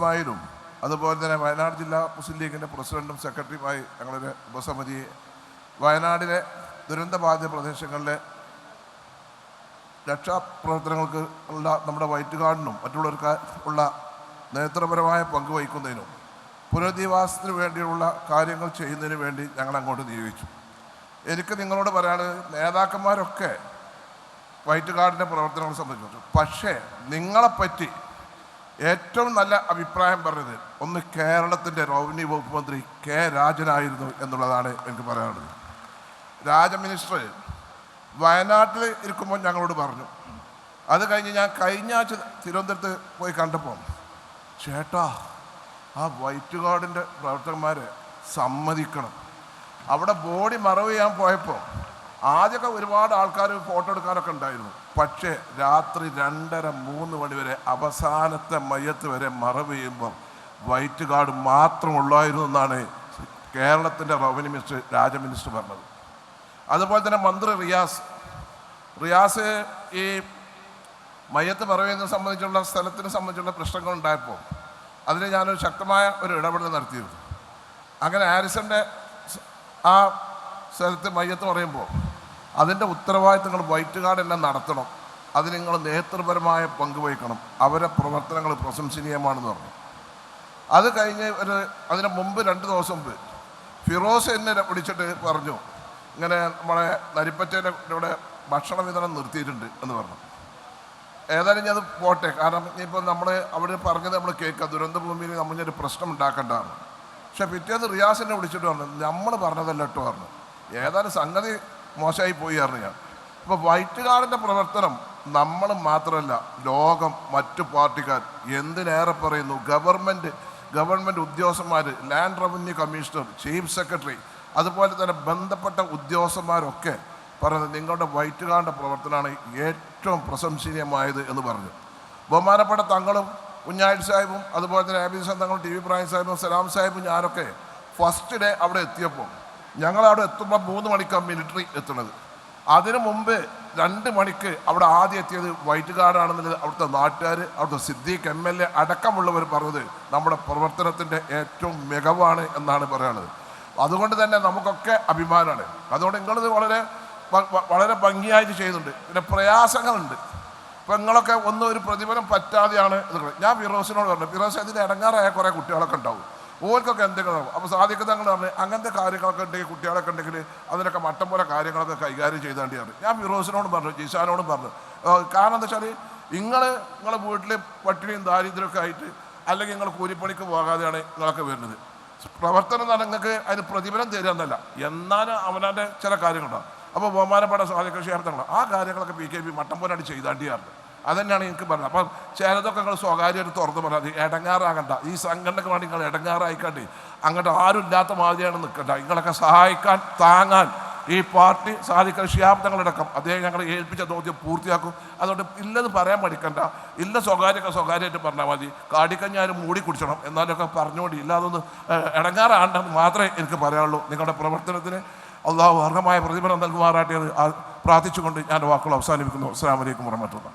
ഇസ്മായിലും അതുപോലെ തന്നെ വയനാട് ജില്ലാ മുസ്ലിം ലീഗിന്റെ പ്രസിഡന്റും സെക്രട്ടറിയുമായി ഞങ്ങളൊരു ഉപസമിതിയെ വയനാടിലെ ദുരന്തബാധിത പ്രദേശങ്ങളിലെ രക്ഷാപ്രവർത്തനങ്ങൾക്ക് ഉള്ള നമ്മുടെ വൈറ്റ് കാർഡിനും മറ്റുള്ളവർക്ക് ഉള്ള നേതൃപരമായ പങ്ക് വഹിക്കുന്നതിനും പുനരധിവാസത്തിന് വേണ്ടിയുള്ള കാര്യങ്ങൾ ചെയ്യുന്നതിന് വേണ്ടി ഞങ്ങൾ അങ്ങോട്ട് നിയോഗിച്ചു. എനിക്ക് നിങ്ങളോട് പറയാനുള്ളത് നേതാക്കന്മാരൊക്കെ വൈറ്റ് കാർഡിന്റെ പ്രവർത്തനങ്ങൾ സംബന്ധിച്ചു പക്ഷേ നിങ്ങളെപ്പറ്റി ഏറ്റവും നല്ല അഭിപ്രായം പറഞ്ഞത് ഒന്ന് കേരളത്തിന്റെ റവന്യൂ വകുപ്പ് മന്ത്രി കെ രാജനായിരുന്നു എന്നുള്ളതാണ് എനിക്ക് പറയാനുള്ളത്. രാജ മിനിസ്റ്റർ വയനാട്ടിൽ ഇരിക്കുമ്പോൾ ഞങ്ങളോട് പറഞ്ഞു. അത് കഴിഞ്ഞ് ഞാൻ കഴിഞ്ഞ ആഴ്ച തിരുവനന്തപുരത്ത് പോയി കണ്ടപ്പോൾ ചേട്ടാ ആ വൈറ്റ് ഗാർഡിന്റെ പ്രവർത്തകന്മാരെ സമ്മതിക്കണം. അവിടെ ബോഡി മറവ് ചെയ്യാൻ പോയപ്പോൾ ആദ്യമൊക്കെ ഒരുപാട് ആൾക്കാർ ഫോട്ടോ എടുക്കാനൊക്കെ ഉണ്ടായിരുന്നു. പക്ഷേ രാത്രി രണ്ടര മൂന്ന് മണി വരെ അവസാനത്തെ മയ്യത്ത് വരെ മറവ് ചെയ്യുമ്പം വൈറ്റ് കാർഡ് മാത്രം ഉള്ളായിരുന്നു എന്നാണ് കേരളത്തിന്റെ റവന്യൂ മിനിസ്റ്റർ രാജ മിനിസ്റ്റർ പറഞ്ഞത്. അതുപോലെ തന്നെ മന്ത്രി റിയാസ്. റിയാസ് ഈ മയ്യത്ത് പറയുന്നതിനെ സംബന്ധിച്ചുള്ള സ്ഥലത്തിനെ സംബന്ധിച്ചുള്ള പ്രശ്നങ്ങൾ ഉണ്ടായപ്പോൾ അതിന് ഞാനൊരു ശക്തമായ ഒരു ഇടപെടൽ നടത്തിയിരുന്നു. അങ്ങനെ ഹാരിസന്റെ ആ സ്ഥലത്ത് മയ്യത്ത് പറയുമ്പോൾ അതിന്റെ ഉത്തരവാദിത്തങ്ങൾ വൈറ്റ് കാർഡ് എല്ലാം നടത്തണം. അതിന് നിങ്ങൾ നേതൃപരമായ പങ്കുവഹിക്കണം അവരെ പ്രവർത്തനങ്ങൾ പ്രശംസനീയമാണെന്ന് പറഞ്ഞു. അത് കഴിഞ്ഞ് ഒരു അതിന് മുമ്പ് രണ്ട് ദിവസം മുമ്പ് ഫിറോസ് എന്നെ വിളിച്ചിട്ട് പറഞ്ഞു ഇങ്ങനെ നമ്മളെ നരിപ്പറ്റേന്റെ ഇവിടെ ഭക്ഷണ വിതരണം നിർത്തിയിട്ടുണ്ട് എന്ന് പറഞ്ഞു. ഏതായാലും ഞാൻ അത് പോട്ടെ. കാരണം ഇപ്പം നമ്മൾ അവർ പറഞ്ഞത് നമ്മൾ കേൾക്കുക ദുരന്ത ഭൂമിയിൽ ഒരു പ്രശ്നം ഉണ്ടാക്കേണ്ടതാണ് പക്ഷെ പിറ്റേന്ന് റിയാസിനെ വിളിച്ചിട്ട് പറഞ്ഞു നമ്മൾ പറഞ്ഞതല്ല കേട്ടോ പറഞ്ഞു. ഏതായാലും സംഗതി മോശമായി പോയി പറഞ്ഞു ഞാൻ അപ്പോൾ വൈറ്റ് കാർഡിന്റെ പ്രവർത്തനം നമ്മൾ മാത്രമല്ല ലോകം മറ്റു പാർട്ടിക്കാർ എന്തിനേറെ പറയുന്നു? ഗവൺമെന്റ് ഗവൺമെന്റ് ഉദ്യോഗസ്ഥന്മാർ land revenue commissioner chief secretary അതുപോലെ തന്നെ ബന്ധപ്പെട്ട ഉദ്യോഗസ്ഥന്മാരൊക്കെ പറഞ്ഞത് നിങ്ങളുടെ വൈറ്റ് കാർഡിന്റെ പ്രവർത്തനമാണ് ഏറ്റവും പ്രശംസനീയമായത് എന്ന് പറഞ്ഞു. ബഹുമാനപ്പെട്ട തങ്ങളും കുഞ്ഞാഴ്ച സാഹിബും അതുപോലെ തന്നെ ആബിദ് തങ്ങളും ടി വി പ്രായം സാഹിബും സലാം സാഹിബും ഞാനൊക്കെ ഫസ്റ്റ് ഡേ അവിടെ എത്തിയപ്പോൾ ഞങ്ങൾ അവിടെ എത്തുമ്പോൾ മൂന്ന് മണിക്കാണ് മിലിറ്ററി എത്തുന്നത്. അതിനു മുമ്പ് രണ്ട് മണിക്ക് അവിടെ ആദ്യം എത്തിയത് വൈറ്റ് കാർഡാണെന്നുള്ളത് അവിടുത്തെ നാട്ടുകാർ അവിടുത്തെ സിദ്ദീഖ് എം എൽ എ അടക്കമുള്ളവർ പറഞ്ഞത് നമ്മുടെ പ്രവർത്തനത്തിന്റെ ഏറ്റവും മികവാണ് എന്നാണ് പറയുന്നത് അതുകൊണ്ട് തന്നെ നമുക്കൊക്കെ അഭിമാനമാണ് അതുകൊണ്ട് നിങ്ങളിത് വളരെ വളരെ ഭംഗിയായിട്ട് ചെയ്യുന്നുണ്ട്. പിന്നെ പ്രയാസങ്ങളുണ്ട്. ഇപ്പം നിങ്ങളൊക്കെ ഒന്നും ഒരു പ്രതിഫലം പറ്റാതെയാണ് ഞാൻ ഫിറോസിനോട് പറഞ്ഞു ഫിറോസ് അതിന് ഇടങ്ങാറായ കുറേ കുട്ടികളൊക്കെ ഉണ്ടാവും. ഓർക്കൊക്കെ എന്തെങ്കിലും അപ്പോൾ സാധിക്കുന്ന തങ്ങൾ പറഞ്ഞു അങ്ങനത്തെ കാര്യങ്ങളൊക്കെ ഉണ്ടെങ്കിൽ കുട്ടികളൊക്കെ ഉണ്ടെങ്കിൽ അതിനൊക്കെ മട്ടം പോലെ കാര്യങ്ങളൊക്കെ കൈകാര്യം ചെയ്തേണ്ടിയാണ് ഞാൻ ഫിറോസിനോടും പറഞ്ഞു ജിസാനോടും പറഞ്ഞു. കാരണം എന്താ വെച്ചാൽ നിങ്ങൾ നിങ്ങളെ വീട്ടിൽ പട്ടിണിയും ദാരിദ്ര്യമൊക്കെ ആയിട്ട് അല്ലെങ്കിൽ നിങ്ങൾ കൂലിപ്പണിക്ക് പോകാതെയാണ് നിങ്ങളൊക്കെ വരുന്നത്. പ്രവർത്തനം എന്ന് പറഞ്ഞാൽ നിങ്ങൾക്ക് അതിന് പ്രതിഫലം തരികയെന്നല്ല എന്നാലും അവനവന്റെ ചില കാര്യങ്ങളുണ്ടാവും. അപ്പോൾ ബഹുമാനപ്പെട്ട സ്വാധീന ക്ഷേത്രങ്ങൾ ആ കാര്യങ്ങളൊക്കെ പി കെ പി മട്ടം പോലാണ് ചെയ്താണ്ടിയാറുണ്ട് അതന്നെയാണ് എനിക്ക് പറഞ്ഞത്. അപ്പം ചിലതൊക്കെ നിങ്ങൾ സ്വകാര്യമായിട്ട് തുറന്നു പറഞ്ഞാൽ ഇടങ്ങാറാകണ്ട ഈ സംഘടനക്ക് വേണ്ടി നിങ്ങൾ ഇടങ്ങാറായിക്കണ്ടേ അങ്ങോട്ട് ആരും ഇല്ലാത്ത മാതിരിയാണ് നിൽക്കണ്ട. നിങ്ങളൊക്കെ സഹായിക്കാൻ താങ്ങാൻ ഈ പാർട്ടി സാധിക്കുന്ന ശിയാബ്ദങ്ങളടക്കം അദ്ദേഹം ഞങ്ങൾ ഏൽപ്പിച്ച ദൗത്യം പൂർത്തിയാക്കും. അതുകൊണ്ട് ഇല്ലത് പറയാൻ പഠിക്കണ്ട ഇല്ല സ്വകാര്യമൊക്കെ സ്വകാര്യമായിട്ട് പറഞ്ഞാൽ മതി. കാടിക്കഞ്ഞാലും മൂടി കുടിച്ചണം എന്നാലൊക്കെ പറഞ്ഞുകൊണ്ട് ഇല്ലാതൊന്ന് ഇടങ്ങാറാണ്ടെന്ന് മാത്രമേ എനിക്ക് പറയാനുള്ളൂ. നിങ്ങളുടെ പ്രവർത്തനത്തിന് അള്ളാഹു അർഹമായ പ്രതിഫലം നൽകുമാറാട്ടെ പ്രാർത്ഥിച്ചുകൊണ്ട് ഞാൻ വാക്കുകൾ അവസാനിപ്പിക്കുന്നു. അസ്സാം വലൈക്കും വറഹമത്തുള്ള